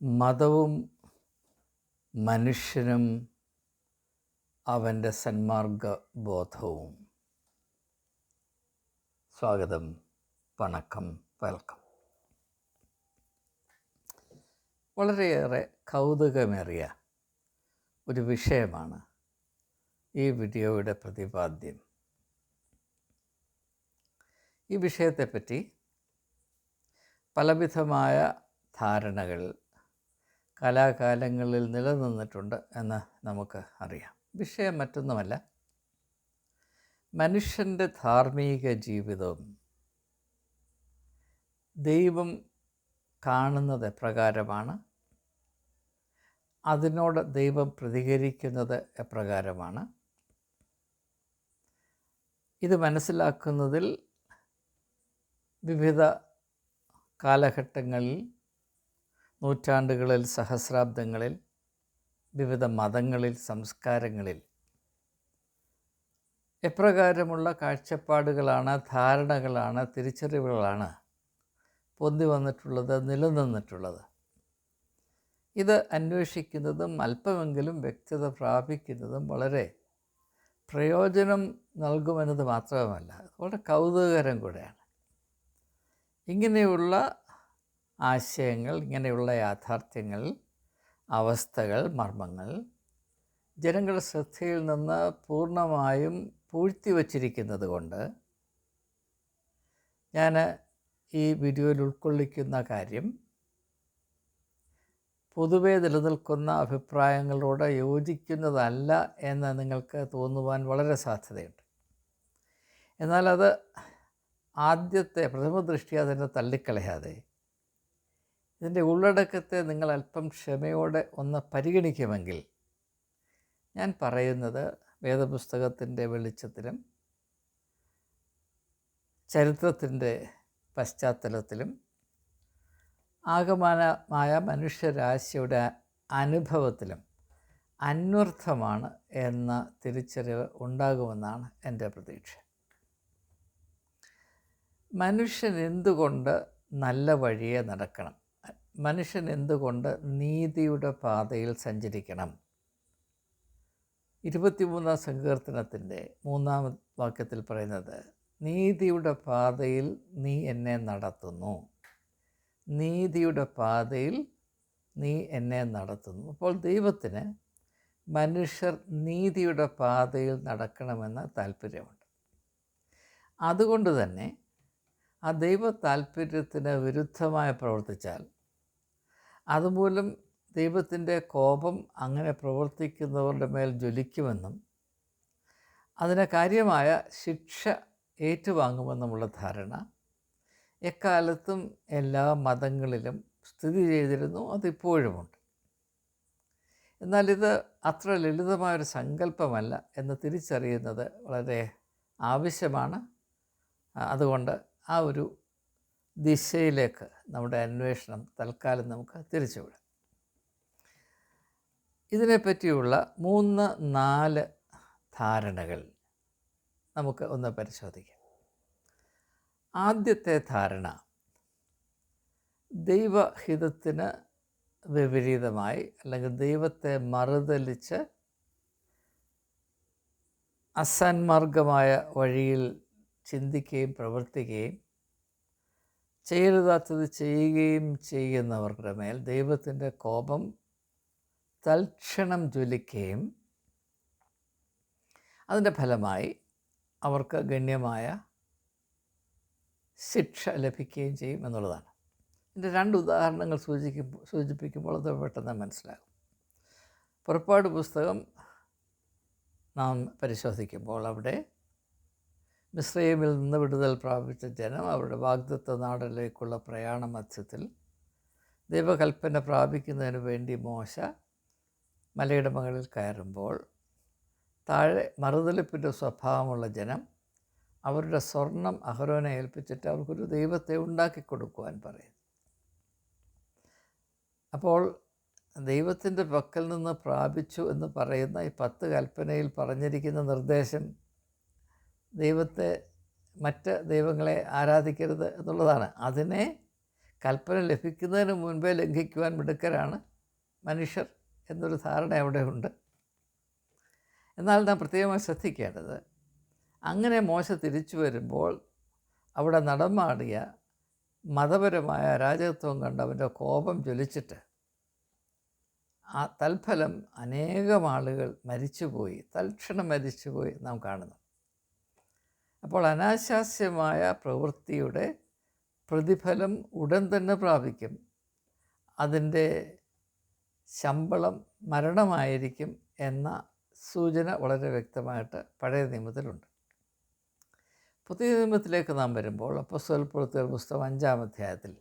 മതവും മനുഷ്യനും അവന്റെ സന്മാർഗ ബോധവും സ്വാഗതം വണക്കം വെൽക്കം. വളരെയേറെ കൗതുകമേറിയ ഒരു വിഷയമാണ് ഈ വീഡിയോയുടെ പ്രതിപാദ്യം. ഈ വിഷയത്തെപ്പറ്റി പലവിധമായ ധാരണകൾ കലാകാലങ്ങളിൽ നിലനിന്നിട്ടുണ്ട് എന്ന് നമുക്ക് അറിയാം. വിഷയം മറ്റൊന്നുമല്ല. മനുഷ്യന്റെ ധാർമ്മിക ജീവിതവും ദൈവം കാണുന്നത് എപ്രകാരമാണ്? അതിനോട് ദൈവം പ്രതികരിക്കുന്നത് എപ്രകാരമാണ്? ഇത് മനസ്സിലാക്കുന്നതിൽ വിവിധ കാലഘട്ടങ്ങളിൽ നൂറ്റാണ്ടുകളിൽ സഹസ്രാബ്ദങ്ങളിൽ വിവിധ മതങ്ങളിൽ സംസ്കാരങ്ങളിൽ എപ്രകാരമുള്ള കാഴ്ചപ്പാടുകളാണ് ധാരണകളാണ് തിരിച്ചറിവുകളാണ് പൊന്തി വന്നിട്ടുള്ളത് നിലനിന്നിട്ടുള്ളത്. ഇത് അന്വേഷിക്കുന്നതും അല്പമെങ്കിലും വ്യക്തത പ്രാപിക്കുന്നതും വളരെ പ്രയോജനം നൽകുമെന്നത് മാത്രമല്ല വളരെ കൗതുകകരം കൂടെയാണ്. ഇങ്ങനെയുള്ള ആശയങ്ങൾ ഇങ്ങനെയുള്ള യാഥാർത്ഥ്യങ്ങൾ അവസ്ഥകൾ മർമ്മങ്ങൾ ജനങ്ങളുടെ ശ്രദ്ധയിൽ നിന്ന് പൂർണമായും പൂഴ്ത്തി വച്ചിരിക്കുന്നത് കൊണ്ട് ഞാൻ ഈ വീഡിയോയിൽ ഉൾക്കൊള്ളിക്കുന്ന കാര്യം പൊതുവെ നിലനിൽക്കുന്ന അഭിപ്രായങ്ങളോട് യോജിക്കുന്നതല്ല എന്ന് നിങ്ങൾക്ക് തോന്നുവാൻ വളരെ സാധ്യതയുണ്ട്. എന്നാൽ അത് ആദ്യത്തെ പ്രഥമ ദൃഷ്ടി അതിനെ തള്ളിക്കളയാതെ ഇതിന്റെ ഉള്ളടക്കത്തെ നിങ്ങൾ അല്പം ക്ഷമയോടെ ഒന്ന് പരിഗണിക്കുമെങ്കിൽ ഞാൻ പറയുന്നത് വേദപുസ്തകത്തിന്റെ വെളിച്ചത്തിലും ചരിത്രത്തിന്റെ പശ്ചാത്തലത്തിലും ആകമാനമായ മനുഷ്യരാശിയുടെ അനുഭവത്തിലും അന്വർത്ഥമാണ് എന്ന തിരിച്ചറിവ് ഉണ്ടാകുമെന്നാണ് എന്റെ പ്രതീക്ഷ. മനുഷ്യൻ എന്തുകൊണ്ട് നല്ല വഴിയെ നടക്കണം? മനുഷ്യൻ എന്തുകൊണ്ട് നീതിയുടെ പാതയിൽ സഞ്ചരിക്കണം? ഇരുപത്തിമൂന്നാം സങ്കീർത്തനത്തിന്റെ മൂന്നാം വാക്യത്തിൽ പറയുന്നത് നീതിയുടെ പാതയിൽ നീ എന്നെ നടത്തുന്നു. നീതിയുടെ പാതയിൽ നീ എന്നെ നടത്തുന്നു. അപ്പോൾ ദൈവത്തിന് മനുഷ്യർ നീതിയുടെ പാതയിൽ നടക്കണമെന്ന് താല്പര്യമുണ്ട്. അതുകൊണ്ട് തന്നെ ആ ദൈവ താല്പര്യത്തിന് വിരുദ്ധമായി പ്രവർത്തിച്ചാൽ അതുമൂലം ദൈവത്തിന്റെ കോപം അങ്ങനെ പ്രവർത്തിക്കുന്നവരുടെ മേൽ ജ്വലിക്കുമെന്നും അതിന് കാര്യമായ ശിക്ഷ ഏറ്റുവാങ്ങുമെന്നുമുള്ള ധാരണ. എക്കാലത്തും എല്ലാ മതങ്ങളിലും സ്ഥിതി ചെയ്തിരുന്നു അതിപ്പോഴുമുണ്ട്. എന്നാൽ ഇത് അത്ര ലളിതമായൊരു സങ്കല്പമല്ല എന്ന് തിരിച്ചറിയുന്നത് വളരെ ആവശ്യമാണ്. അതുകൊണ്ട് ആ ഒരു ദിശയിലേക്ക് നമ്മുടെ അന്വേഷണം തൽക്കാലം നമുക്ക് തിരിച്ചുവിടാം. ഇതിനെപ്പറ്റിയുള്ള മൂന്ന് നാല് ധാരണകൾ നമുക്ക് ഒന്ന് പരിശോധിക്കാം. ആദ്യത്തെ ധാരണ ദൈവഹിതത്തിന് വിപരീതമായി അല്ലെങ്കിൽ ദൈവത്തെ മറുതലിച്ച് അസന്മാർഗമായ വഴിയിൽ ചിന്തിക്കുകയും പ്രവർത്തിക്കുകയും ചെയ്യരുതാത്തത് ചെയ്യുകയും ചെയ്യുന്നവരുടെ മേൽ ദൈവത്തിന്റെ കോപം തൽക്ഷണം ജ്വലിക്കുകയും അതിന്റെ ഫലമായി അവർക്ക് ഗണ്യമായ ശിക്ഷ ലഭിക്കുകയും ചെയ്യും എന്നുള്ളതാണ്. ഇതിന്റെ രണ്ട് ഉദാഹരണങ്ങൾ സൂചിക്കുമ്പോൾ സൂചിപ്പിക്കുമ്പോൾ അത് പെട്ടെന്ന് മനസ്സിലാകും. പുറപ്പാട് പുസ്തകം നാം പരിശോധിക്കുമ്പോൾ അവിടെ മിശ്രൈമിൽ നിന്ന് വിടുതൽ പ്രാപിച്ച ജനം അവരുടെ വാഗ്ദത്ത നാടിലേക്കുള്ള പ്രയാണ മത്സ്യത്തിൽ ദൈവകൽപ്പന പ്രാപിക്കുന്നതിന് വേണ്ടി മോശ മലയുടെ മുകളിൽ കയറുമ്പോൾ താഴെ മറുതലിപ്പിന്റെ സ്വഭാവമുള്ള ജനം അവരുടെ സ്വർണം അഹരോനെ ഏൽപ്പിച്ചിട്ട് അവർക്കൊരു ദൈവത്തെ ഉണ്ടാക്കി കൊടുക്കുവാൻ പറയും അപ്പോൾ ദൈവത്തിന്റെ പക്കൽ നിന്ന് പ്രാപിച്ചു എന്ന് പറയുന്ന ഈ പത്ത് കൽപ്പനയിൽ പറഞ്ഞിരിക്കുന്ന നിർദ്ദേശം ദൈവത്തെ മറ്റ് ദൈവങ്ങളെ ആരാധിക്കരുത് എന്നുള്ളതാണ്. അതിനെ കൽപ്പന ലഭിക്കുന്നതിന് മുൻപേ ലംഘിക്കുവാൻ മിടുക്കരാണ് മനുഷ്യർ എന്നൊരു ധാരണ അവിടെ ഉണ്ട്. എന്നാൽ നാം പ്രത്യേകമായി ശ്രദ്ധിക്കേണ്ടത് അങ്ങനെ മോശ തിരിച്ചു വരുമ്പോൾ അവിടെ നടമാടിയ മതപരമായ രാജത്വം കണ്ട് അവന്റെ കോപം ജ്വലിച്ചിട്ട് ആ തൽഫലം അനേകം ആളുകൾ മരിച്ചുപോയി തൽക്ഷണം മരിച്ചുപോയി നാം കാണുന്നു. അപ്പോൾ അനാശാസ്യമായ പ്രവൃത്തിയുടെ പ്രതിഫലം ഉടൻ തന്നെ പ്രാപിക്കും. അതിന്റെ ശമ്പളം മരണമായിരിക്കും എന്ന സൂചന വളരെ വ്യക്തമായിട്ട് പഴയ നിയമത്തിലുണ്ട്. പുതിയ നിയമത്തിലേക്ക് നാം വരുമ്പോൾ അപ്പോൾ സ്വൽപ്പുറത്തെ പുസ്തകം അഞ്ചാം അധ്യായത്തിൽ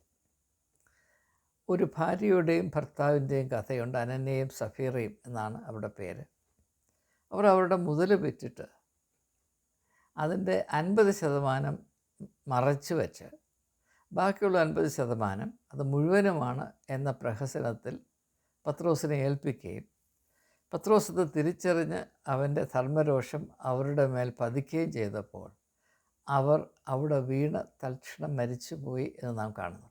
ഒരു ഭാര്യയുടെയും ഭർത്താവിന്റെയും കഥയുണ്ട് അനന്യയും സഫീറയും എന്നാണ് അവരുടെ പേര്. അവർ അവരുടെ മുതൽ വിറ്റിട്ട് അതിന്റെ അൻപത് ശതമാനം മറച്ചു വെച്ച്. ബാക്കിയുള്ള അൻപത് ശതമാനം അത് മുഴുവനുമാണ് എന്ന പ്രഹസനത്തിൽ പത്രോസിനെ ഏൽപ്പിക്കുകയും പത്രോസ് തിരിച്ചറിഞ്ഞ് അവന്റെ ധർമ്മരോഷം അവരുടെ മേൽ പതിക്കുകയും ചെയ്തപ്പോൾ അവർ അവിടെ വീണ് തൽക്ഷണം മരിച്ചുപോയി എന്ന് നാം കാണുന്നുണ്ട്.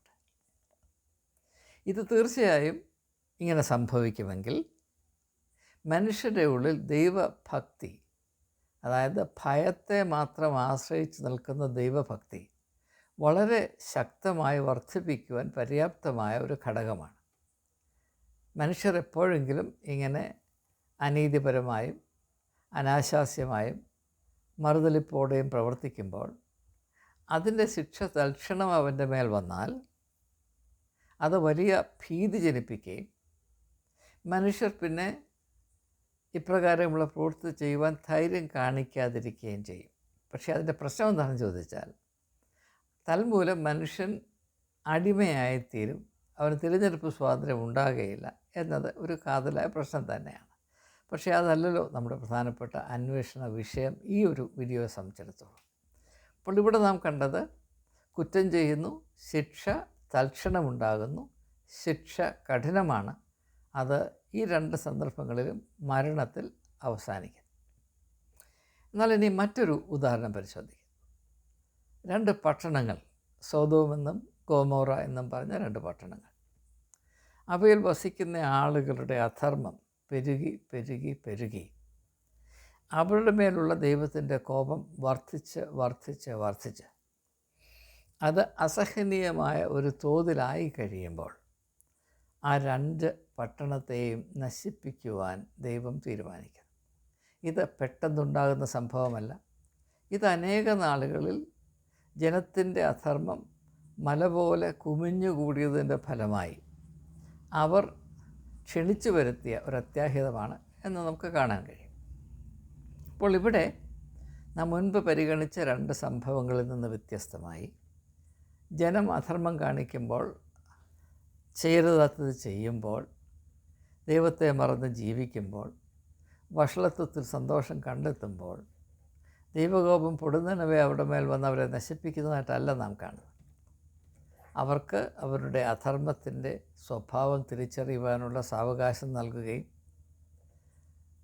ഇത് തീർച്ചയായും ഇങ്ങനെ സംഭവിക്കുമെങ്കിൽ മനുഷ്യരുടെ ഉള്ളിൽ ദൈവഭക്തി അതായത് ഭയത്തെ മാത്രം ആശ്രയിച്ച് നിൽക്കുന്ന ദൈവഭക്തി വളരെ ശക്തമായി വർദ്ധിപ്പിക്കുവാൻ പര്യാപ്തമായ ഒരു ഘടകമാണ്. മനുഷ്യർ എപ്പോഴെങ്കിലും ഇങ്ങനെ അനീതിപരമായും അനാശാസ്യമായും മറുതലിപ്പോടെയും പ്രവർത്തിക്കുമ്പോൾ അതിന്റെ ശിക്ഷ തൽക്ഷണം അവന്റെ മേൽ വന്നാൽ അത് വലിയ ഭീതി ജനിപ്പിക്കുകയും മനുഷ്യർ പിന്നെ ഇപ്രകാരമുള്ള പ്രവൃത്തി ചെയ്യുവാൻ ധൈര്യം കാണിക്കാതിരിക്കുകയും ചെയ്യും. പക്ഷേ അതിന്റെ പ്രശ്നം എന്താണെന്ന് ചോദിച്ചാൽ തൽമൂലം മനുഷ്യൻ അടിമയായിത്തീരും അവന് തിരഞ്ഞെടുപ്പ് സ്വാതന്ത്ര്യം ഉണ്ടാകുകയില്ല എന്നത് ഒരു കാതലായ പ്രശ്നം തന്നെയാണ്. പക്ഷേ അതല്ലല്ലോ നമ്മുടെ പ്രധാനപ്പെട്ട അന്വേഷണ വിഷയം ഈ ഒരു വീഡിയോയെ സംബന്ധിച്ചിടത്തോളം. അപ്പോൾ ഇവിടെ നാം കണ്ടത് കുറ്റം ചെയ്യുന്നു ശിക്ഷ തൽക്ഷണമുണ്ടാകുന്നു ശിക്ഷ കഠിനമാണ് അത് ഈ രണ്ട് സന്ദർഭങ്ങളിലും മരണത്തിൽ അവസാനിക്കും എന്നാൽ ഇനി മറ്റൊരു ഉദാഹരണം പരിശോധിക്കാം. രണ്ട് പട്ടണങ്ങൾ സോതോമെന്നും ഗോമോറ എന്നും പറഞ്ഞ രണ്ട് പട്ടണങ്ങൾ. അവയിൽ വസിക്കുന്ന ആളുകളുടെ അധർമ്മം പെരുകി പെരുകി പെരുകി. അവരുടെ മേലുള്ള ദൈവത്തിന്റെ കോപം വർദ്ധിച്ച് വർദ്ധിച്ച് വർദ്ധിച്ച്. അത് അസഹനീയമായ ഒരു തോതിലായി കഴിയുമ്പോൾ ആ രണ്ട് പട്ടണത്തെയും നശിപ്പിക്കുവാൻ ദൈവം തീരുമാനിക്കുന്നു. ഇത് പെട്ടെന്നുണ്ടാകുന്ന സംഭവമല്ല. ഇത് അനേക നാളുകളിൽ ജനത്തിന്റെ അധർമ്മം മല പോലെ കുമിഞ്ഞുകൂടിയതിന്റെ ഫലമായി അവർ ക്ഷണിച്ചു വരുത്തിയ ഒരു അത്യാഹിതമാണ് എന്ന് നമുക്ക് കാണാൻ കഴിയും. അപ്പോൾ ഇവിടെ നാം മുൻപ് പരിഗണിച്ച രണ്ട് സംഭവങ്ങളിൽ നിന്ന് വ്യത്യസ്തമായി ജനം അധർമ്മം കാണിക്കുമ്പോൾ ചെയ്യരുതാത്തത് ചെയ്യുമ്പോൾ ദൈവത്തെ മറന്ന് ജീവിക്കുമ്പോൾ വഷളത്വത്തിൽ സന്തോഷം കണ്ടെത്തുമ്പോൾ ദൈവകോപം പൊടുന്നനവെ അവരുടെ മേൽ വന്ന് അവരെ നശിപ്പിക്കുന്നതായിട്ടല്ല നാം കാണുന്നത്. അവർക്ക് അവരുടെ അധർമ്മത്തിന്റെ സ്വഭാവം തിരിച്ചറിയുവാനുള്ള സാവകാശം നൽകുകയും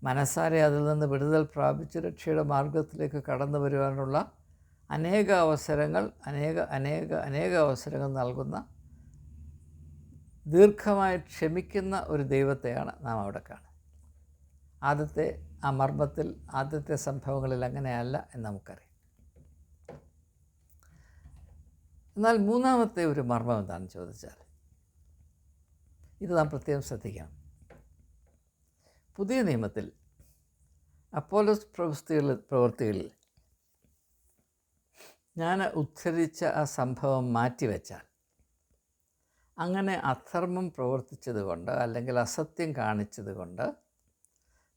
മനസ്സാരെ അതിൽ നിന്ന് വിടുതൽ പ്രാപിച്ച് രക്ഷയുടെ മാർഗത്തിലേക്ക് കടന്നു വരുവാനുള്ള അനേക അവസരങ്ങൾ അനേക അനേക അനേക അവസരങ്ങൾ നൽകുന്ന ദീർഘമായി ക്ഷമിക്കുന്ന ഒരു ദൈവത്തെയാണ് നാം അവിടെ കാണുന്നത്. ആദ്യത്തെ ആ മർമ്മത്തിൽ ആദ്യത്തെ സംഭവങ്ങളിൽ അങ്ങനെയല്ല എന്ന് നമുക്കറിയാം. എന്നാൽ മൂന്നാമത്തെ ഒരു മർമ്മം എന്താണെന്ന് ചോദിച്ചാൽ ഇത് നാം പ്രത്യേകം ശ്രദ്ധിക്കണം. പുതിയ നിയമത്തിൽ അപ്പോലോസ് പ്രവൃത്തികളിൽ പ്രവൃത്തികളിൽ ഞാൻ ഉദ്ധരിച്ച ആ സംഭവം മാറ്റിവെച്ചാൽ അങ്ങനെ അധർമ്മം പ്രവർത്തിച്ചതുകൊണ്ട് അല്ലെങ്കിൽ അസത്യം കാണിച്ചതുകൊണ്ട്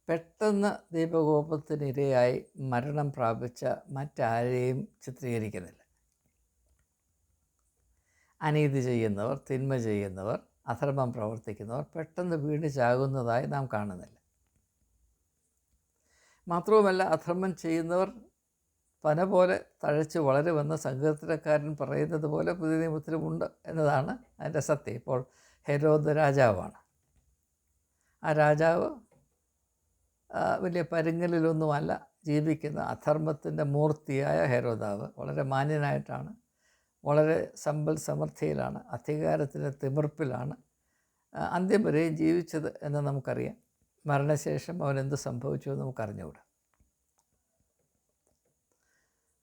പെട്ടെന്ന് ദീപകോപത്തിനിരയായി മരണം പ്രാപിച്ച മറ്റാരെയും ചിത്രീകരിക്കുന്നില്ല. അനീതി ചെയ്യുന്നവർ തിന്മ ചെയ്യുന്നവർ അധർമ്മം പ്രവർത്തിക്കുന്നവർ പെട്ടെന്ന് വീണ് ചാകുന്നതായി നാം കാണുന്നില്ല. മാത്രവുമല്ല അധർമ്മം ചെയ്യുന്നവർ പന പോലെ തഴച്ച് വളരുമെന്ന് സങ്കീർത്തനക്കാരൻ പറയുന്നത് പോലെ പുതിയ നിയമത്തിലുമുണ്ട് എന്നതാണ് അതിന്റെ സത്യം. ഇപ്പോൾ ഹെരോദ് രാജാവാണ്. ആ രാജാവ് വലിയ പരുങ്ങലിലൊന്നുമല്ല ജീവിക്കുന്ന അധർമ്മത്തിന്റെ മൂർത്തിയായ ഹെരോദാവ്. വളരെ മാന്യനായിട്ടാണ്. വളരെ സമ്പൽ സമൃദ്ധിയിലാണ് അധികാരത്തിന്റെ തിമിർപ്പിലാണ് അന്ത്യം വരെയും ജീവിച്ചത് എന്ന് നമുക്കറിയാം. മരണശേഷം അവനെന്ത് സംഭവിച്ചു എന്ന് നമുക്കറിഞ്ഞുകൂടാ.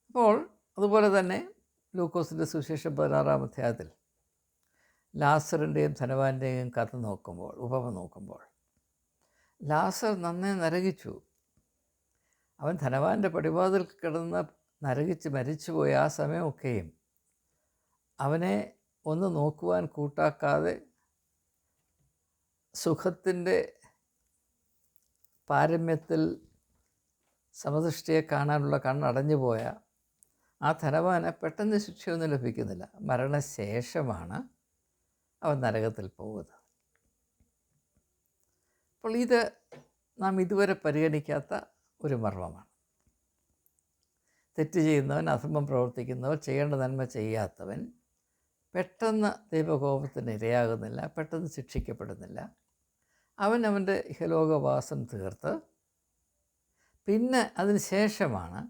അപ്പോൾ അതുപോലെ തന്നെ ലൂക്കോസിന്റെ സുവിശേഷം പതിനാറാം അധ്യായത്തിൽ ലാസറിന്റെയും ധനവാന്റെയും കഥ നോക്കുമ്പോൾ ഉപമ നോക്കുമ്പോൾ ലാസർ നന്നേ നരകിച്ചു. അവൻ ധനവാന്റെ പടിവാതിൽ കിടന്ന് നരകിച്ച് മരിച്ചുപോയ ആ സമയമൊക്കെയും അവനെ ഒന്ന് നോക്കുവാൻ കൂട്ടാക്കാതെ സുഖത്തിന്റെ പാരമ്യത്തിൽ സമദൃഷ്ടിയെ കാണാനുള്ള കണ്ണടഞ്ഞു പോയ ആ ധനവാന് പെട്ടെന്ന് ശിക്ഷയൊന്നും ലഭിക്കുന്നില്ല. മരണശേഷമാണ് അവൻ നരകത്തിൽ പോകുന്നത്. അപ്പോൾ ഇത് നാം ഇതുവരെ പരിഗണിക്കാത്ത ഒരു മർമ്മമാണ്. തെറ്റ് ചെയ്യുന്നവൻ അധർമ്മം പ്രവർത്തിക്കുന്നവർ ചെയ്യേണ്ട നന്മ ചെയ്യാത്തവൻ പെട്ടെന്ന് ദൈവകോപത്തിന് ഇരയാകുന്നില്ല പെട്ടെന്ന് ശിക്ഷിക്കപ്പെടുന്നില്ല. അവൻ അവന്റെ ഇഹലോകവാസം തീർത്ത് പിന്നെ അതിന് ശേഷമാണ്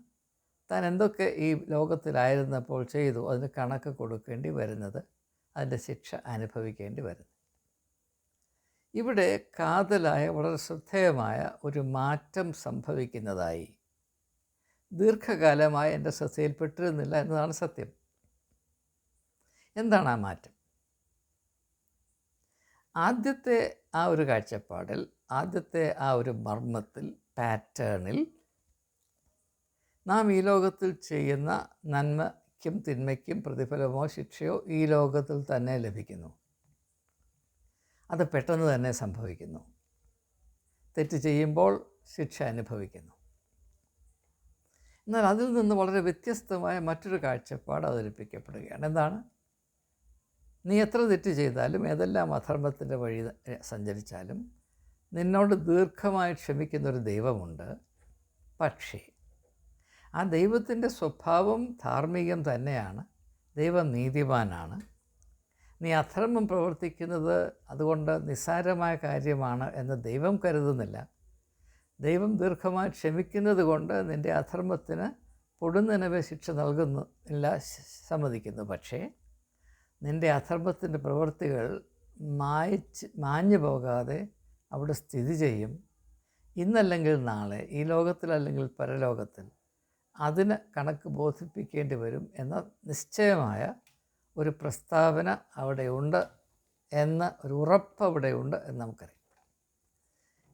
താൻ എന്തൊക്കെ ഈ ലോകത്തിലായിരുന്നപ്പോൾ ചെയ്തു? അതിന് കണക്ക് കൊടുക്കേണ്ടി വരുന്നത് അതിന്റെ ശിക്ഷ അനുഭവിക്കേണ്ടി വരുന്നു ഇവിടെ കാതലായ വളരെ ശ്രദ്ധേയമായ ഒരു മാറ്റം സംഭവിക്കുന്നതായി ദീർഘകാലമായി എന്റെ ശ്രദ്ധയിൽപ്പെട്ടിരുന്നില്ല എന്നതാണ് സത്യം. എന്താണ് ആ മാറ്റം? ആദ്യത്തെ ആ ഒരു കാഴ്ചപ്പാടിൽ ആദ്യത്തെ ആ ഒരു മർമ്മത്തിൽ പാറ്റേണിൽ നാം ഈ ലോകത്തിൽ ചെയ്യുന്ന നന്മയ്ക്കും തിന്മയ്ക്കും പ്രതിഫലമോ ശിക്ഷയോ ഈ ലോകത്തിൽ തന്നെ ലഭിക്കുന്നു. അത് പെട്ടെന്ന് തന്നെ സംഭവിക്കുന്നു. തെറ്റ് ചെയ്യുമ്പോൾ ശിക്ഷ അനുഭവിക്കുന്നു. എന്നാൽ അതിൽ നിന്ന് വളരെ വ്യത്യസ്തമായ മറ്റൊരു കാഴ്ചപ്പാട് അവതരിപ്പിക്കപ്പെടുകയാണ്. എന്താണ്? നീ എത്ര തെറ്റ് ചെയ്താലും ഏതെല്ലാം അധർമ്മത്തിന്റെ വഴി സഞ്ചരിച്ചാലും നിന്നോട് ദീർഘമായി ക്ഷമിക്കുന്നൊരു ദൈവമുണ്ട്. പക്ഷേ ആ ദൈവത്തിന്റെ സ്വഭാവം ധാർമ്മികം തന്നെയാണ്. ദൈവം നീതിമാനാണ്. നീ അധർമ്മം പ്രവർത്തിക്കുന്നത് അതുകൊണ്ട് നിസ്സാരമായ കാര്യമാണ് എന്ന് ദൈവം കരുതുന്നില്ല. ദൈവം ദീർഘമായി ക്ഷമിക്കുന്നത് കൊണ്ട് നിന്റെ അധർമ്മത്തിന് പൊടുന്നനവെ ശിക്ഷ നൽകുന്നു ഇല്ല സമ്മതിക്കുന്നു. പക്ഷേ നിന്റെ അധർമ്മത്തിന്റെ പ്രവൃത്തികൾ മായച്ച് മാഞ്ഞു പോകാതെ അവിടെ സ്ഥിതി ചെയ്യും. ഇന്നല്ലെങ്കിൽ നാളെ ഈ ലോകത്തിലല്ലെങ്കിൽ പരലോകത്തിൽ. അതിന് കണക്ക് ബോധിപ്പിക്കേണ്ടി വരും എന്ന നിശ്ചയമായ ഒരു പ്രസ്താവന അവിടെയുണ്ട് എന്ന ഒരു ഉറപ്പ് അവിടെയുണ്ട് എന്ന് നമുക്കറിയാം.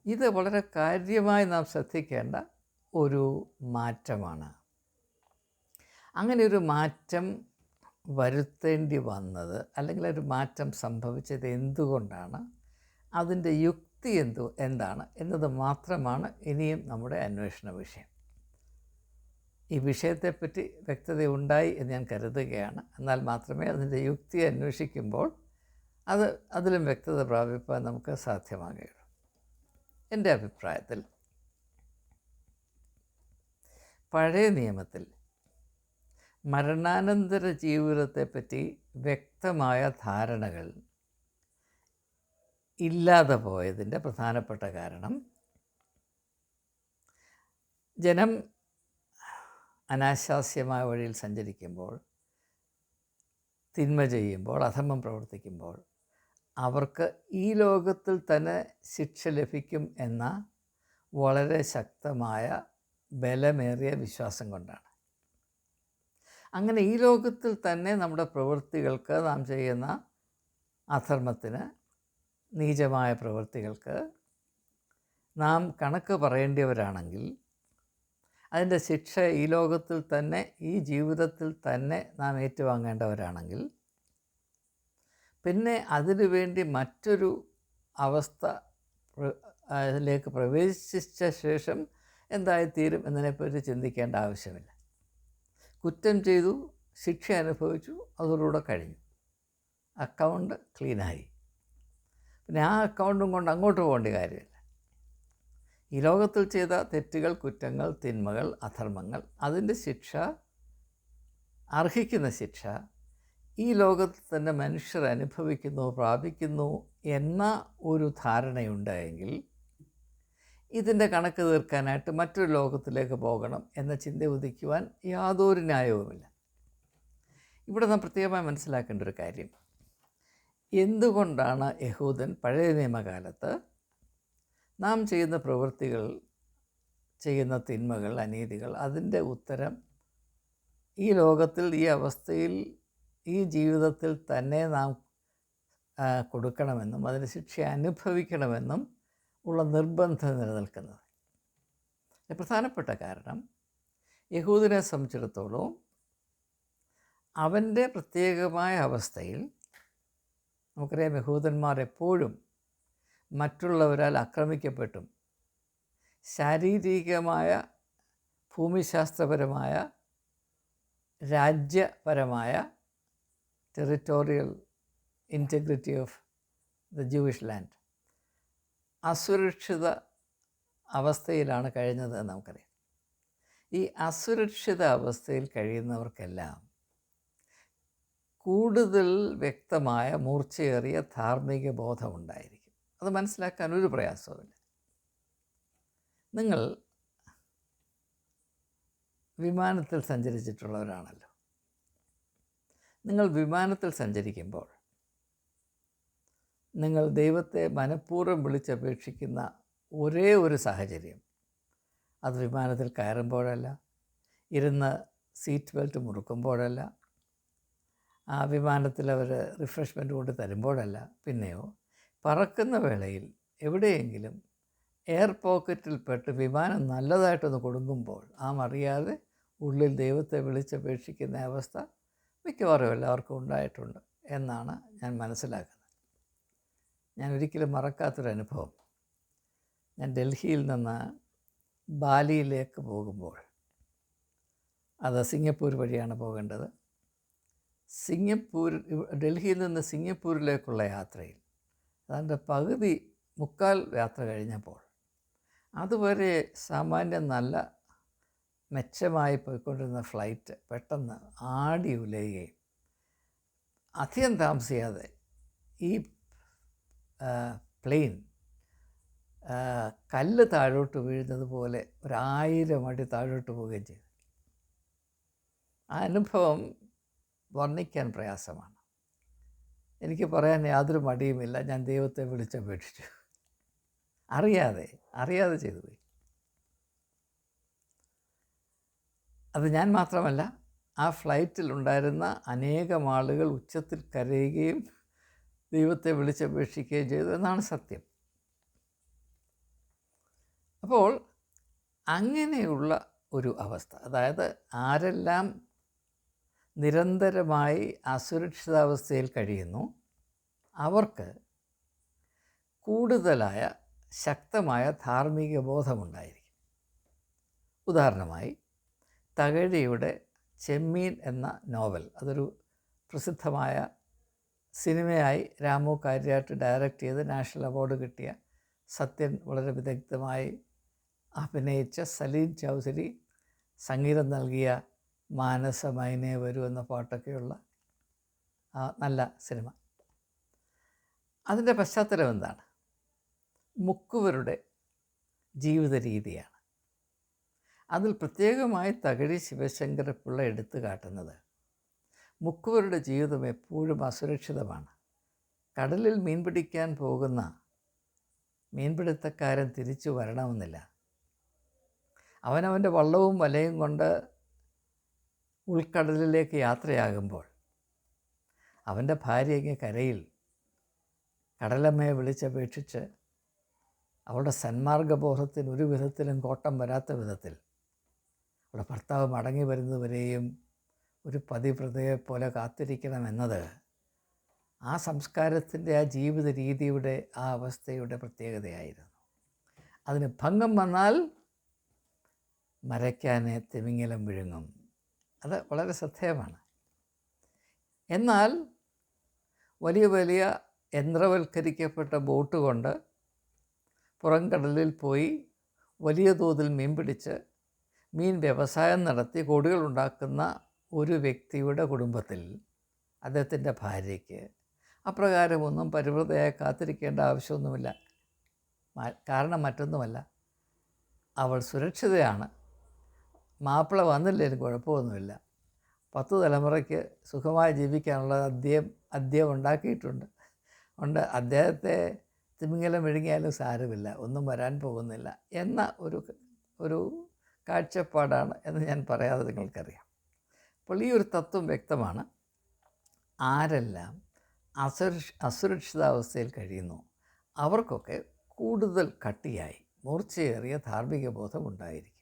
ഇത് വളരെ കാര്യമായി നാം ശ്രദ്ധിക്കേണ്ട ഒരു മാറ്റമാണ്. അങ്ങനെ ഒരു മാറ്റം വരുത്തേണ്ടി വന്നത് അല്ലെങ്കിൽ ഒരു മാറ്റം സംഭവിച്ചത് എന്തുകൊണ്ടാണ്? അതിന്റെ യുക്തി എന്തു? എന്താണ്? എന്നത് മാത്രമാണ് ഇനിയും നമ്മുടെ അന്വേഷണ വിഷയം. ഈ വിഷയത്തെപ്പറ്റി വ്യക്തതയുണ്ടായി എന്ന് ഞാൻ കരുതുകയാണ്. എന്നാൽ മാത്രമേ അതിന്റെ യുക്തി അന്വേഷിക്കുമ്പോൾ അത് അതിലും വ്യക്തത പ്രാപിപ്പാൻ നമുക്ക് സാധ്യമാകുകയുള്ളൂ. എന്റെ അഭിപ്രായത്തിൽ പഴയ നിയമത്തിൽ മരണാനന്തര ജീവിതത്തെപ്പറ്റി വ്യക്തമായ ധാരണകൾ ഇല്ലാതെ പോയതിന്റെ പ്രധാനപ്പെട്ട കാരണം ജനം അനാശാസ്യമായ വഴിയിൽ സഞ്ചരിക്കുമ്പോൾ തിന്മ ചെയ്യുമ്പോൾ അധർമ്മം പ്രവർത്തിക്കുമ്പോൾ അവർക്ക് ഈ ലോകത്തിൽ തന്നെ ശിക്ഷ ലഭിക്കും എന്ന വളരെ ശക്തമായ ബലമേറിയ വിശ്വാസം കൊണ്ടാണ്. അങ്ങനെ ഈ ലോകത്തിൽ തന്നെ നമ്മുടെ പ്രവൃത്തികൾക്ക് നാം ചെയ്യുന്ന അധർമ്മത്തിന് നീചമായ പ്രവൃത്തികൾക്ക് നാം കണക്ക് പറയേണ്ടിയവരാണെങ്കിൽ അതിന്റെ ശിക്ഷ ഈ ലോകത്തിൽ തന്നെ ഈ ജീവിതത്തിൽ തന്നെ നാം ഏറ്റുവാങ്ങേണ്ടവരാണെങ്കിൽ പിന്നെ അതിനു വേണ്ടി മറ്റൊരു അവസ്ഥ അതിലേക്ക് പ്രവേശിച്ച ശേഷം എന്തായിത്തീരും എന്നതിനെപ്പറ്റി ചിന്തിക്കേണ്ട ആവശ്യമില്ല. കുറ്റം ചെയ്തു ശിക്ഷ അനുഭവിച്ചു അതോടുകൂടെ കഴിഞ്ഞു. അക്കൗണ്ട് ക്ലീനായി. പിന്നെ ആ അക്കൗണ്ടും കൊണ്ട് അങ്ങോട്ട് പോകേണ്ട കാര്യമില്ല. ഈ ലോകത്തിൽ ചെയ്ത തെറ്റുകൾ കുറ്റങ്ങൾ തിന്മകൾ അധർമ്മങ്ങൾ അതിന്റെ ശിക്ഷ അർഹിക്കുന്ന ശിക്ഷ ഈ ലോകത്തിൽ തന്നെ മനുഷ്യർ അനുഭവിക്കുന്നു പ്രാപിക്കുന്നു എന്ന ഒരു ധാരണയുണ്ടായെങ്കിൽ ഇതിന്റെ കണക്ക് തീർക്കാനായിട്ട് മറ്റൊരു ലോകത്തിലേക്ക് പോകണം എന്ന ചിന്ത ഉദിക്കുവാൻ യാതൊരു ന്യായവുമില്ല. ഇവിടെ നാം പ്രത്യേകമായി മനസ്സിലാക്കേണ്ട ഒരു കാര്യം. എന്തുകൊണ്ടാണ് യഹൂദൻ പഴയ നിയമകാലത്ത് നാം ചെയ്യുന്ന പ്രവൃത്തികൾ ചെയ്യുന്ന തിന്മകൾ അനീതികൾ അതിന്റെ ഉത്തരം ഈ ലോകത്തിൽ ഈ അവസ്ഥയിൽ ഈ ജീവിതത്തിൽ തന്നെ നാം കൊടുക്കണമെന്നും അതിന് ശിക്ഷ അനുഭവിക്കണമെന്നും ഉള്ള നിർബന്ധം നിലനിൽക്കുന്നത്. പ്രധാനപ്പെട്ട കാരണം യഹൂദിനെ സംബന്ധിച്ചിടത്തോളം അവന്റെ പ്രത്യേകമായ അവസ്ഥയിൽ നമുക്കറിയാം യഹൂദന്മാർ എപ്പോഴും മറ്റുള്ളവരാൽ ആക്രമിക്കപ്പെട്ടും. ശാരീരികമായ ഭൂമിശാസ്ത്രപരമായ രാജ്യപരമായ territorial integrity of the Jewish land അസുരക്ഷിത അവസ്ഥയിലാണ് കഴിഞ്ഞത് നമുക്കറിയാം. ഈ അസുരക്ഷിത അവസ്ഥയിൽ കഴിയുന്നവർക്കെല്ലാം കൂടുതൽ വ്യക്തമായ മൂർച്ചയേറിയ ധാർമ്മിക ബോധമുണ്ടായിരിക്കും. അത് മനസ്സിലാക്കാൻ ഒരു പ്രയാസവുമില്ല. നിങ്ങൾ വിമാനത്തിൽ സഞ്ചരിച്ചിട്ടുള്ളവരാണല്ലോ. നിങ്ങൾ വിമാനത്തിൽ സഞ്ചരിക്കുമ്പോൾ നിങ്ങൾ ദൈവത്തെ മനഃപൂർവം വിളിച്ചപേക്ഷിക്കുന്ന ഒരേ ഒരു സാഹചര്യം. അത് വിമാനത്തിൽ കയറുമ്പോഴല്ല ഇരുന്ന് സീറ്റ് ബെൽറ്റ് മുറുക്കുമ്പോഴല്ല ആ വിമാനത്തിൽ അവർ റിഫ്രഷ്മെന്റ് കൊണ്ട് തരുമ്പോഴല്ല പിന്നെയോ പറക്കുന്ന വേളയിൽ എവിടെയെങ്കിലും എയർ പോക്കറ്റിൽ പെട്ട് വിമാനം നല്ലതായിട്ടൊന്ന് കൊടുക്കുമ്പോൾ ആ അറിയാതെ ഉള്ളിൽ ദൈവത്തെ വിളിച്ചപേക്ഷിക്കുന്ന അവസ്ഥ മിക്കവാറും എല്ലാവർക്കും ഉണ്ടായിട്ടുണ്ട് എന്നാണ് ഞാൻ മനസ്സിലാക്കുന്നത്. ഞാൻ ഒരിക്കലും മറക്കാത്തൊരു അനുഭവം. ഞാൻ ഡൽഹിയിൽ നിന്ന് ബാലിയിലേക്ക് പോകുമ്പോൾ അത് സിംഗപ്പൂർ വഴിയാണ് പോകേണ്ടത്. സിംഗപ്പൂർ ഡൽഹിയിൽ നിന്ന് സിംഗപ്പൂരിലേക്കുള്ള യാത്രയിൽ അതിന്റെ പകുതി മുക്കാൽ യാത്ര കഴിഞ്ഞപ്പോൾ അതുവരെ സാമാന്യം നല്ല മെച്ചമായി പോയിക്കൊണ്ടിരുന്ന ഫ്ലൈറ്റ് പെട്ടെന്ന് ആടി ഉലയുകയും അധികം താമസിയാതെ ഈ പ്ലെയിൻ കല്ല് താഴോട്ട് വീഴുന്നത് പോലെ ഒരായിരം അടി താഴോട്ട് പോവുകയും ചെയ്തു. ആ അനുഭവം വർണിക്കാൻ പ്രയാസമാണ്. എനിക്ക് പറയാൻ യാതൊരു മടിയുമില്ല. ഞാൻ ദൈവത്തെ വിളിച്ചപേക്ഷിച്ചു. അറിയാതെ അറിയാതെ ചെയ്തു പോയി. അത് ഞാൻ മാത്രമല്ല ആ ഫ്ലൈറ്റിലുണ്ടായിരുന്ന അനേകം ആളുകൾ ഉച്ചത്തിൽ കരയുകയും ദൈവത്തെ വിളിച്ചപേക്ഷിക്കുകയും ചെയ്തു എന്നാണ് സത്യം. അപ്പോൾ അങ്ങനെയുള്ള ഒരു അവസ്ഥ അതായത് ആരെല്ലാം നിരന്തരമായി അസുരക്ഷിതാവസ്ഥയിൽ കഴിയുന്നു. അവർക്ക് കൂടുതലായ ശക്തമായ ധാർമ്മിക ബോധമുണ്ടായിരിക്കും. ഉദാഹരണമായി തകഴിയുടെ ചെമ്മീൻ എന്ന നോവൽ അതൊരു പ്രസിദ്ധമായ സിനിമയായി രാമു കാര്യായിട്ട് ഡയറക്റ്റ് ചെയ്ത് നാഷണൽ അവാർഡ് കിട്ടിയ സത്യൻ വളരെ വിദഗ്ധമായി അഭിനയിച്ച സലീം ചൗധരി സംഗീതം നൽകിയ മാനസ മൈനെ വരൂ എന്ന പാട്ടൊക്കെയുള്ള നല്ല സിനിമ. അതിന്റെ പശ്ചാത്തലം എന്താണ്? മുക്കുവരുടെ ജീവിത രീതിയാണ്. അതിൽ പ്രത്യേകമായി തകഴി ശിവശങ്കരപ്പിള്ള എടുത്തു കാട്ടുന്നത് മുക്കുവരുടെ ജീവിതം എപ്പോഴും അസുരക്ഷിതമാണ്. കടലിൽ മീൻ പിടിക്കാൻ പോകുന്ന മീൻപിടുത്തക്കാരൻ തിരിച്ചു വരണമെന്നില്ല. അവനവന്റെ വള്ളവും വലയും കൊണ്ട് ഉൾക്കടലിലേക്ക് യാത്രയാകുമ്പോൾ അവന്റെ ഭാര്യ ഇങ്ങനെ കരയിൽ കടലമ്മയെ വിളിച്ചപേക്ഷിച്ച് അവളുടെ സന്മാർഗബോധത്തിന് ഒരു വിധത്തിലും കോട്ടം വരാത്ത വിധത്തിൽ അവളുടെ ഭർത്താവ് മടങ്ങി വരുന്നതുവരെയും ഒരു പതിവ്രതയെ പോലെ കാത്തിരിക്കണമെന്നത് ആ സംസ്കാരത്തിന്റെ ആ ജീവിത രീതിയുടെ ആ അവസ്ഥയുടെ പ്രത്യേകതയായിരുന്നു. അതിന് ഭംഗം വന്നാൽ മരയ്ക്കാനെ തിമിങ്ങലം വിഴുങ്ങും. അത് വളരെ ശ്രദ്ധേയമാണ്. എന്നാൽ വലിയ വലിയ യന്ത്രവൽക്കരിക്കപ്പെട്ട ബോട്ട് കൊണ്ട് പുറംകടലിൽ പോയി വലിയ തോതിൽ മീൻ പിടിച്ച് മീൻ വ്യവസായം നടത്തി കോടികൾ ഉണ്ടാക്കുന്ന ഒരു വ്യക്തിയുടെ കുടുംബത്തിൽ അദ്ദേഹത്തിന്റെ ഭാര്യയ്ക്ക് അപ്രകാരമൊന്നും പരിവൃതയായി കാത്തിരിക്കേണ്ട ആവശ്യമൊന്നുമില്ല. കാരണം മറ്റൊന്നുമല്ല. അവൾ സുരക്ഷിതയാണ്. മാപ്പിള വന്നില്ലേലും കുഴപ്പമൊന്നുമില്ല. പത്ത് തലമുറയ്ക്ക് സുഖമായി ജീവിക്കാനുള്ള അദ്ദേഹം അദ്ദേഹം ഉണ്ടാക്കിയിട്ടുണ്ട്. ഉണ്ട് അദ്ദേഹത്തെ തിമിങ്ങലം വിഴുങ്ങിയാലും സാരമില്ല ഒന്നും വരാൻ പോകുന്നില്ല എന്ന ഒരു ഒരു കാഴ്ചപ്പാടാണ് എന്ന് ഞാൻ പറയാതെ നിങ്ങൾക്കറിയാം. അപ്പോൾ ഈ ഒരു തത്വം വ്യക്തമാണ്. ആരെല്ലാം അസുരക്ഷ അസുരക്ഷിതാവസ്ഥയിൽ കഴിയുന്നു അവർക്കൊക്കെ കൂടുതൽ കട്ടിയായി മൂർച്ചയേറിയ ധാർമ്മിക ബോധം ഉണ്ടായിരിക്കും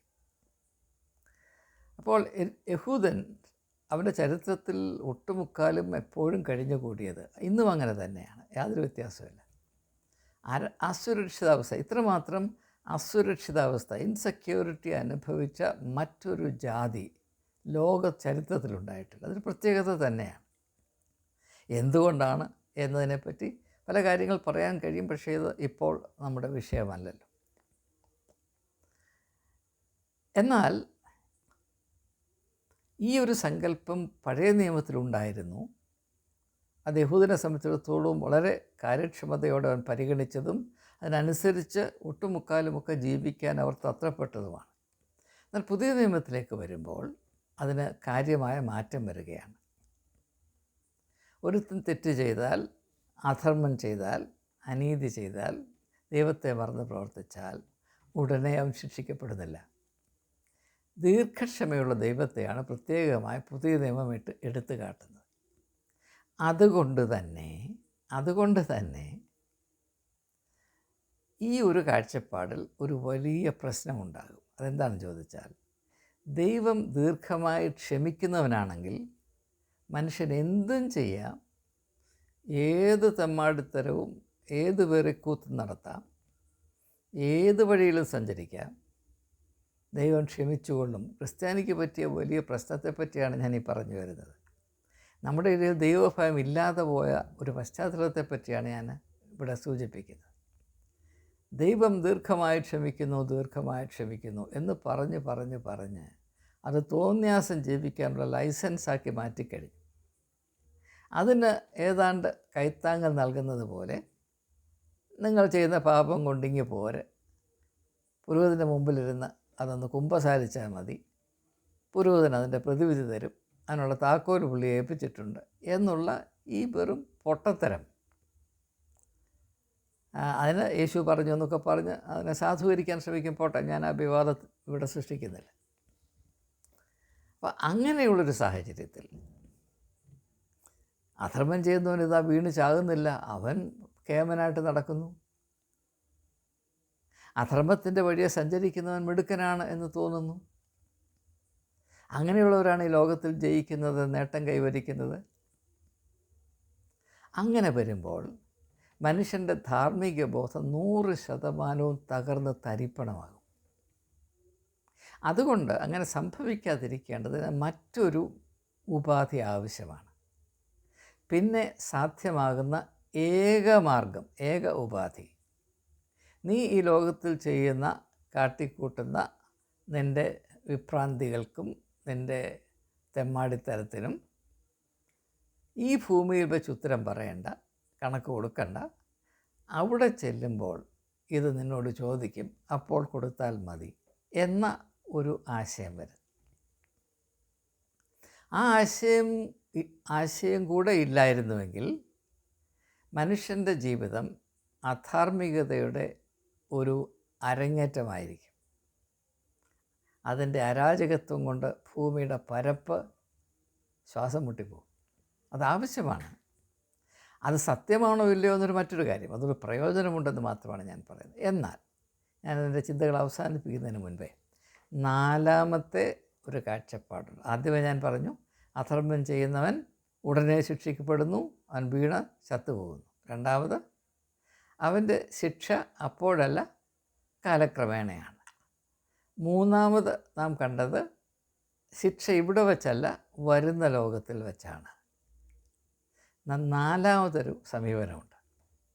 അപ്പോൾ യഹൂദൻ അവന്റെ ചരിത്രത്തിൽ ഒട്ടുമുക്കാലും എപ്പോഴും കഴിഞ്ഞു കൂടിയത് ഇന്നും അങ്ങനെ തന്നെയാണ്. യാതൊരു വ്യത്യാസമില്ല അസുരക്ഷിതാവസ്ഥ ഇത്രമാത്രം അസുരക്ഷിതാവസ്ഥ ഇൻസെക്യൂരിറ്റി അനുഭവിച്ച മറ്റൊരു ജാതി ലോക ചരിത്രത്തിലുണ്ടായിട്ടില്ല. അതൊരു പ്രത്യേകത തന്നെയാണ്. എന്തുകൊണ്ടാണ് എന്നതിനെപ്പറ്റി പല കാര്യങ്ങൾ പറയാൻ കഴിയും പക്ഷേ ഇത് ഇപ്പോൾ നമ്മുടെ വിഷയമല്ലല്ലോ. എന്നാൽ ഈ ഒരു സങ്കല്പം പഴയ നിയമത്തിലുണ്ടായിരുന്നു. അത് യഹൂദനെ സംബന്ധിച്ചിടത്തോളം വളരെ കാര്യക്ഷമതയോടെ അവൻ പരിഗണിച്ചതും അതിനനുസരിച്ച് ഒട്ടുമുക്കാലുമൊക്കെ ജീവിക്കാൻ അവർ തത്രപ്പെട്ടതുമാണ്. എന്നാൽ പുതിയ നിയമത്തിലേക്ക് വരുമ്പോൾ അതിന് കാര്യമായ മാറ്റം വരികയാണ്. ഒരുത്തൻ തെറ്റ് ചെയ്താൽ അധർമ്മം ചെയ്താൽ അനീതി ചെയ്താൽ ദൈവത്തെ മറന്ന് പ്രവർത്തിച്ചാൽ ഉടനെ അവൻ ശിക്ഷിക്കപ്പെടുന്നില്ല. ദീർഘക്ഷമയുള്ള ദൈവത്തെയാണ് പ്രത്യേകമായി പുതിയ നിയമം ഇട്ട് എടുത്തു കാട്ടുന്നത്. അതുകൊണ്ട് തന്നെ അതുകൊണ്ട് തന്നെ ഈ ഒരു കാഴ്ചപ്പാടിൽ ഒരു വലിയ പ്രശ്നമുണ്ടാകും. അതെന്താണെന്ന് ചോദിച്ചാൽ ദൈവം ദീർഘമായി ക്ഷമിക്കുന്നവനാണെങ്കിൽ മനുഷ്യൻ എന്തും ചെയ്യാം ഏത് തെമ്മാടിത്തരവും ഏത് വെറിക്കൂത്തും നടത്താം ഏത് വഴിയിലും സഞ്ചരിക്കാം ദൈവം ക്ഷമിച്ചുകൊണ്ടും ക്രിസ്ത്യാനിക്ക് പറ്റിയ വലിയ പ്രശ്നത്തെപ്പറ്റിയാണ് ഞാൻ ഈ പറഞ്ഞു വരുന്നത്. നമ്മുടെ ഇടയിൽ ദൈവഭയം ഇല്ലാതെ പോയ ഒരു പശ്ചാത്തലത്തെപ്പറ്റിയാണ് ഞാൻ ഇവിടെ സൂചിപ്പിക്കുന്നത്. ദൈവം ദീർഘമായി ക്ഷമിക്കുന്നു ദീർഘമായി ക്ഷമിക്കുന്നു എന്ന് പറഞ്ഞ് പറഞ്ഞ് പറഞ്ഞ് അത് തോന്നിയാസം ജീവിക്കാനുള്ള ലൈസൻസാക്കി മാറ്റിക്കഴിഞ്ഞു. അതിന് ഏതാണ്ട് കൈത്താങ്ങൽ നൽകുന്നത് പോലെ നിങ്ങൾ ചെയ്യുന്ന പാപം കൊണ്ടിങ്ങി പോരെ. പുരോഹിതന്റെ മുമ്പിലിരുന്ന് അതൊന്ന് കുമ്പസാരിച്ചാൽ മതി. പുരോഹിതൻ അതിന്റെ പ്രതിവിധി തരും. അതിനുള്ള താക്കോൽ പുള്ളി ഏൽപ്പിച്ചിട്ടുണ്ട് എന്നുള്ള ഈ വെറും പൊട്ടത്തരം. അതിന് യേശു പറഞ്ഞു എന്നൊക്കെ പറഞ്ഞ് അതിനെ സാധൂകരിക്കാൻ ശ്രമിക്കും. പോട്ടെ ഞാൻ ആ വിവാദം ഇവിടെ സൃഷ്ടിക്കുന്നില്ല. അപ്പം അങ്ങനെയുള്ളൊരു സാഹചര്യത്തിൽ അധർമ്മം ചെയ്യുന്നവൻ ഇതാ വീണ് ചാകുന്നില്ല. അവൻ കേമനായിട്ട് നടക്കുന്നു. അധർമ്മത്തിന്റെ വഴിയെ സഞ്ചരിക്കുന്നവൻ മിടുക്കനാണ് എന്ന് തോന്നുന്നു. അങ്ങനെയുള്ളവരാണ് ഈ ലോകത്തിൽ ജയിക്കുന്നത് നേട്ടം കൈവരിക്കുന്നത്. അങ്ങനെ വരുമ്പോൾ മനുഷ്യന്റെ ധാർമ്മിക ബോധം നൂറ് ശതമാനവും തകർന്ന് തരിപ്പണമാകും. അതുകൊണ്ട് അങ്ങനെ സംഭവിക്കാതിരിക്കേണ്ടതിന് മറ്റൊരു ഉപാധി ആവശ്യമാണ്. പിന്നെ സാധ്യമാകുന്ന ഏക മാർഗം ഏക ഉപാധി. നീ ഈ ലോകത്തിൽ ചെയ്യുന്ന കാട്ടിക്കൂട്ടുന്ന നിന്റെ വിഭ്രാന്തികൾക്കും നിന്റെ തെമ്മാടിത്തരത്തിനും ഈ ഭൂമിയിൽ വെച്ച് ഉത്തരം പറയണ്ട കണക്ക് കൊടുക്കണ്ട. അവിടെ ചെല്ലുമ്പോൾ ഇത് നിന്നോട് ചോദിക്കും അപ്പോൾ കൊടുത്താൽ മതി എന്ന ഒരു ആശയം വരും. ആ ആശയം ആശയം കൂടെ ഇല്ലായിരുന്നുവെങ്കിൽ മനുഷ്യന്റെ ജീവിതം അധാർമികതയുടെ ഒരു അരങ്ങേറ്റമായിരിക്കും. അതിന്റെ അരാജകത്വം കൊണ്ട് ഭൂമിയുടെ പരപ്പ് ശ്വാസം മുട്ടിപ്പോകും. അതാവശ്യമാണ് അത് സത്യമാണോ ഇല്ലയോ എന്നൊരു മറ്റൊരു കാര്യം. അതൊരു പ്രയോജനമുണ്ടെന്ന് മാത്രമാണ് ഞാൻ പറയുന്നത്. എന്നാൽ ഞാൻ എന്റെ ചിന്തകൾ അവസാനിപ്പിക്കുന്നതിന് മുൻപേ നാലാമത്തെ ഒരു കാഴ്ചപ്പാടുണ്ട്. ആദ്യമേ ഞാൻ പറഞ്ഞു അധർമ്മം ചെയ്യുന്നവൻ ഉടനെ ശിക്ഷിക്കപ്പെടുന്നു അവൻ വീണ ചത്തുപോകുന്നു. രണ്ടാമത് അവന്റെ ശിക്ഷ അപ്പോഴല്ല കാലക്രമേണയാണ്. മൂന്നാമത് നാം കണ്ടത് ശിക്ഷ ഇവിടെ വച്ചല്ല വരുന്ന ലോകത്തിൽ വെച്ചാണ്. നാലാമതൊരു സമീപനമുണ്ട്.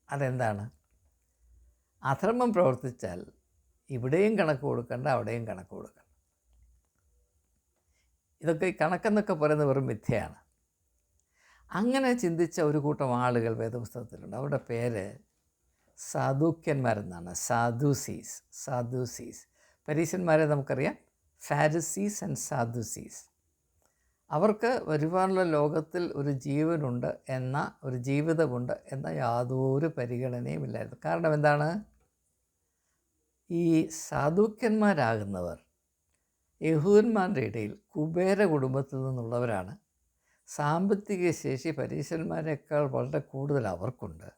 അതെന്താണ്? അധർമ്മം പ്രവർത്തിച്ചാൽ ഇവിടെയും കണക്ക് കൊടുക്കണ്ട അവിടെയും കണക്ക് കൊടുക്കണം ഇതൊക്കെ കണക്കെന്നൊക്കെ പറയുന്ന വെറും മിഥ്യയാണ്. അങ്ങനെ ചിന്തിച്ച ഒരു കൂട്ടം ആളുകൾ വേദപുസ്തകത്തിലുണ്ട്. അവരുടെ പേര് സാധുക്യന്മാരെന്നാണ്. Sadducees Sadducees. പരീശന്മാരെ നമുക്കറിയാം. Pharisees and Sadducees. അവർക്ക് വരുവാനുള്ള ലോകത്തിൽ ഒരു ജീവനുണ്ട് എന്ന ഒരു ജീവിതമുണ്ട് എന്ന യാതൊരു പരിഗണനയും ഇല്ലായിരുന്നു. കാരണം എന്താണ്? ഈ സാധുക്യന്മാരാകുന്നവർ യഹൂദന്മാരുടെ ഇടയിൽ കുബേര കുടുംബത്തിൽ നിന്നുള്ളവരാണ്. സാമ്പത്തിക ശേഷി പരീശന്മാരെക്കാൾ വളരെ കൂടുതൽ അവർക്കുണ്ട്.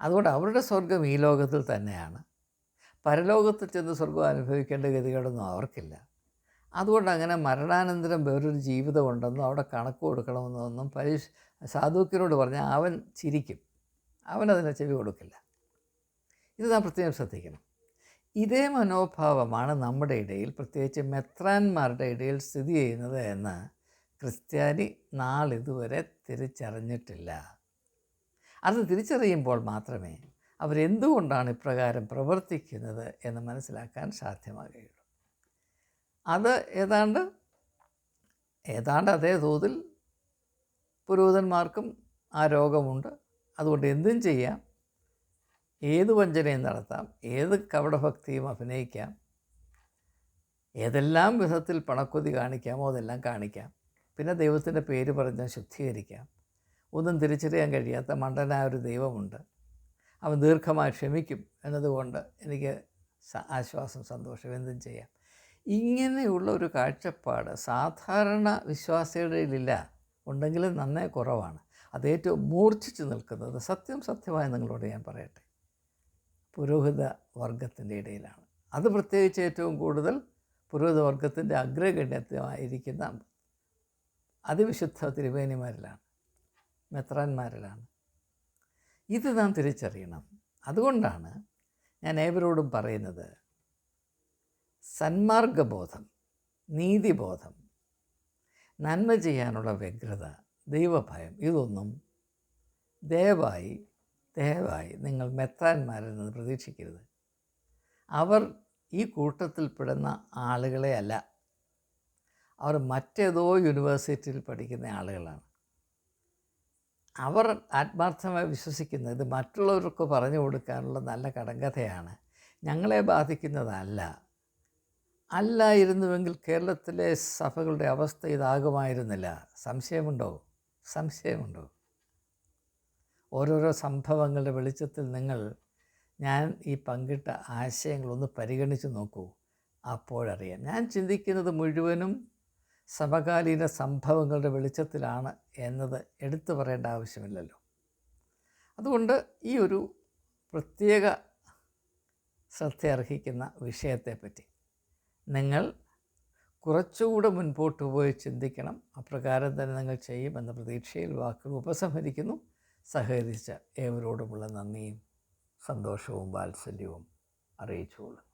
അതുകൊണ്ട് അവരുടെ സ്വർഗം ഈ ലോകത്തിൽ തന്നെയാണ്. പരലോകത്തിൽ ചെന്ന് സ്വർഗം അനുഭവിക്കേണ്ട ഗതികളൊന്നും അവർക്കില്ല. അതുകൊണ്ട് അങ്ങനെ മരണാനന്തരം വേറൊരു ജീവിതമുണ്ടെന്നും അവിടെ കണക്ക് കൊടുക്കണമെന്നൊന്നും പരീക്ഷ സാധുക്കിനോട് പറഞ്ഞാൽ അവൻ ചിരിക്കും. അവനതിനെ ചെവി കൊടുക്കില്ല. ഇത് നാം പ്രത്യേകം ശ്രദ്ധിക്കണം. ഇതേ മനോഭാവമാണ് നമ്മുടെ ഇടയിൽ പ്രത്യേകിച്ച് മെത്രാന്മാരുടെ ഇടയിൽ സ്ഥിതി ചെയ്യുന്നത് എന്ന് ക്രിസ്ത്യാനി നാളിതുവരെ തിരിച്ചറിഞ്ഞിട്ടില്ല. അത് തിരിച്ചറിയുമ്പോൾ മാത്രമേ അവരെന്തുകൊണ്ടാണ് ഇപ്രകാരം പ്രവർത്തിക്കുന്നത് എന്ന് മനസ്സിലാക്കാൻ സാധ്യമാകുകയുള്ളൂ. അത് ഏതാണ്ട് ഏതാണ്ട് അതേ തോതിൽ പുരോഹിതന്മാർക്കും ആ രോഗമുണ്ട്. അതുകൊണ്ട് എന്തും ചെയ്യാം. ഏത് വഞ്ചനയും നടത്താം. ഏത് കപടഭക്തിയും അഭിനയിക്കാം. ഏതെല്ലാം വിധത്തിൽ പണക്കൊതി കാണിക്കാമോ അതെല്ലാം കാണിക്കാം. പിന്നെ ദൈവത്തിന്റെ പേര് പറഞ്ഞ് ശുദ്ധീകരിക്കാം. ഒന്നും തിരിച്ചറിയാൻ കഴിയാത്ത മണ്ടനായ ഒരു ദൈവമുണ്ട്. അവൻ ദീർഘമായി ക്ഷമിക്കും എന്നതുകൊണ്ട് എനിക്ക് ആശ്വാസം സന്തോഷം എന്തും ചെയ്യാം. ഇങ്ങനെയുള്ള ഒരു കാഴ്ചപ്പാട് സാധാരണ വിശ്വാസികളിലില്ല ഉണ്ടെങ്കിലും നന്നേ കുറവാണ്. അത് ഏറ്റവും മൂർച്ഛിച്ച് നിൽക്കുന്നത് സത്യം സത്യമായി നിങ്ങളോട് ഞാൻ പറയട്ടെ. പുരോഹിത വർഗത്തിന്റെ ഇടയിലാണ്. അത് പ്രത്യേകിച്ച് ഏറ്റവും കൂടുതൽ പുരോഹിത വർഗത്തിന്റെ അഗ്രഗണ്യത്വമായിരിക്കുന്ന അതിവിശുദ്ധ തിരുവേനിമാരിലാണ് മെത്രാന്മാരിലാണ്. ഇത് നാം തിരിച്ചറിയണം. അതുകൊണ്ടാണ് ഞാൻ ഏവരോടും പറയുന്നത് സന്മാർഗബോധം നീതിബോധം നന്മ ചെയ്യാനുള്ള വ്യഗ്രത ദൈവഭയം ഇതൊന്നും ദയവായി ദയവായി നിങ്ങൾ മെത്രാന്മാരിൽ നിന്ന് പ്രതീക്ഷിക്കരുത്. അവർ ഈ കൂട്ടത്തിൽപ്പെടുന്ന ആളുകളെ അല്ല അവർ മറ്റേതോ യൂണിവേഴ്സിറ്റിയിൽ പഠിക്കുന്ന ആളുകളാണ്. അവർ ആത്മാർത്ഥമായി വിശ്വസിക്കുന്നത് ഇത് മറ്റുള്ളവർക്ക് പറഞ്ഞു കൊടുക്കാനുള്ള നല്ല കടങ്കഥയാണ്. ഞങ്ങളെ ബാധിക്കുന്നതല്ല. അല്ലായിരുന്നുവെങ്കിൽ കേരളത്തിലെ സഭകളുടെ അവസ്ഥ ഇതാകുമായിരുന്നില്ല. സംശയമുണ്ടോ? സംശയമുണ്ടോ? ഓരോരോ സംഭവങ്ങളുടെ വെളിച്ചത്തിൽ നിങ്ങൾ ഞാൻ ഈ പങ്കിട്ട ആശയങ്ങളൊന്ന് പരിഗണിച്ച് നോക്കൂ. അപ്പോഴറിയാം. ഞാൻ ചിന്തിക്കുന്നത് മുഴുവനും സമകാലീന സംഭവങ്ങളുടെ വെളിച്ചത്തിലാണ് എന്നത് എടുത്തു പറയേണ്ട ആവശ്യമില്ലല്ലോ. അതുകൊണ്ട് ഈ ഒരു പ്രത്യേക ശ്രദ്ധ അർഹിക്കുന്ന വിഷയത്തെപ്പറ്റി നിങ്ങൾ കുറച്ചുകൂടെ മുൻപോട്ട് പോയി ചിന്തിക്കണം. അപ്രകാരം തന്നെ നിങ്ങൾ ചെയ്യുമെന്ന പ്രതീക്ഷയിൽ വാക്കുകൾ ഉപസംഹരിക്കുന്നു. സഹകരിച്ച ഏവരോടുമുള്ള നന്ദിയും സന്തോഷവും വാത്സല്യവും അറിയിച്ചുകൊള്ളുന്നു.